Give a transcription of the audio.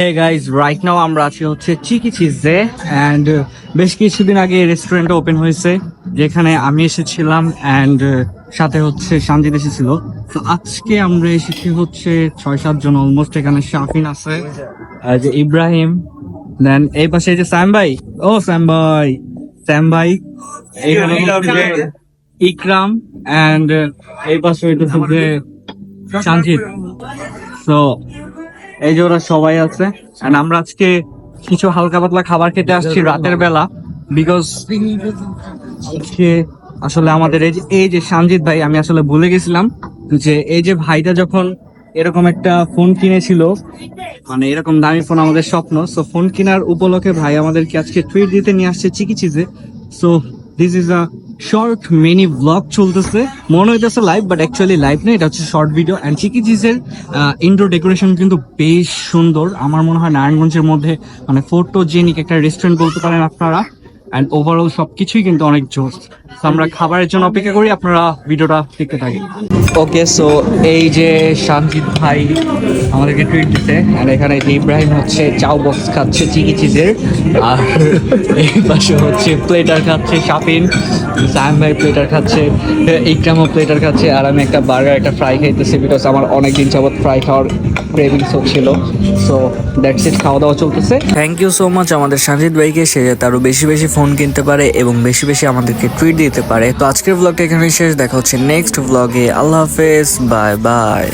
Hey guys right now আমরা আছি হচ্ছে চিকি চিজে অ্যান্ড বেশ কিছুদিন আগে রেস্টুরেন্ট ওপেন হয়েছে যেখানে আমি এসেছিলাম অ্যান্ড সাথে হচ্ছে সঞ্জিত এসেছিল। তো আজকে আমরা এসেছি হচ্ছে ছয় সাত জন অলমোস্ট এখানে শাফিন আছে আর যে ইব্রাহিম দেন এই পাশে এই যে স্যাম ভাই। ও স্যাম ভাই স্যাম ভাই এখানে হচ্ছে ইকরাম অ্যান্ড এই পাশে হইতেছে যে সঞ্জিত তো এই যে ওরা সবাই আছে। And আমরা আজকে কিছু হালকা পাতলা খাবার খেতে আসছি রাতের বেলা বিকজ আজকে আসলে আমাদের এই যে এই যে সঞ্জিত ভাই, আমি আসলে ভুলে গেছিলাম যে এই যে ভাইটা যখন এরকম একটা ফোন কিনেছিল মানে এরকম দামি ফোন আমাদের স্বপ্ন সো ফোন কেনার উপলক্ষে ভাই আমাদেরকে আজকে টুইট দিতে নিয়ে আসছে চিকি চিজে so this is a short mini vlog চলতেছে। মনে হইতেছে লাইভ বাট অ্যাকচুয়ালি লাইভ না, এটা হচ্ছে শর্ট ভিডিও অ্যান্ড চিকি চিজের ইনডোর ডেকোরেশন কিন্তু বেশ সুন্দর। আমার মনে হয় নারায়ণগঞ্জের মধ্যে মানে ফটোজেনিক একটা রেস্টুরেন্ট বলতে পারেন আপনারা। অ্যান্ড ওভারঅল সবকিছুই কিন্তু অনেক জোস তো আমরা খাবারের জন্য অপেক্ষা করি আপনারা ভিডিওটা দেখতে থাকি ওকে সো এই যে সঞ্জিত ভাই আমাদেরকে ট্রিট দিতে আর এখানে যে ইব্রাহিম হচ্ছে চাউ বক্স খাচ্ছে চিকি চিজের আর এই পাশে হচ্ছে প্লেটার খাচ্ছে শাপিন সায়াম ভাই প্লেটার খাচ্ছে ইকরামও প্লেটার খাচ্ছে আর আমি একটা বার্গার একটা ফ্রাই খাইতেছি বিকজ আমার অনেক দিন যাবত ফ্রাই খাওয়ার ক্রেভিংস হচ্ছিল সো দ্যাটস ইট খাওয়া দাওয়া চলতেছে। থ্যাংক ইউ সো মাচ আমাদের সঞ্জিত ভাইকে সে আরও বেশি বেশি ফোন কিনতে পারে এবং বেশি বেশি আমাদেরকে ট্রিট দিতে পারে। তো আজকের ব্লগটা এখানে শেষ। দেখা হচ্ছে নেক্সট ব্লগে আল্লাহ হাফেজ। Bye bye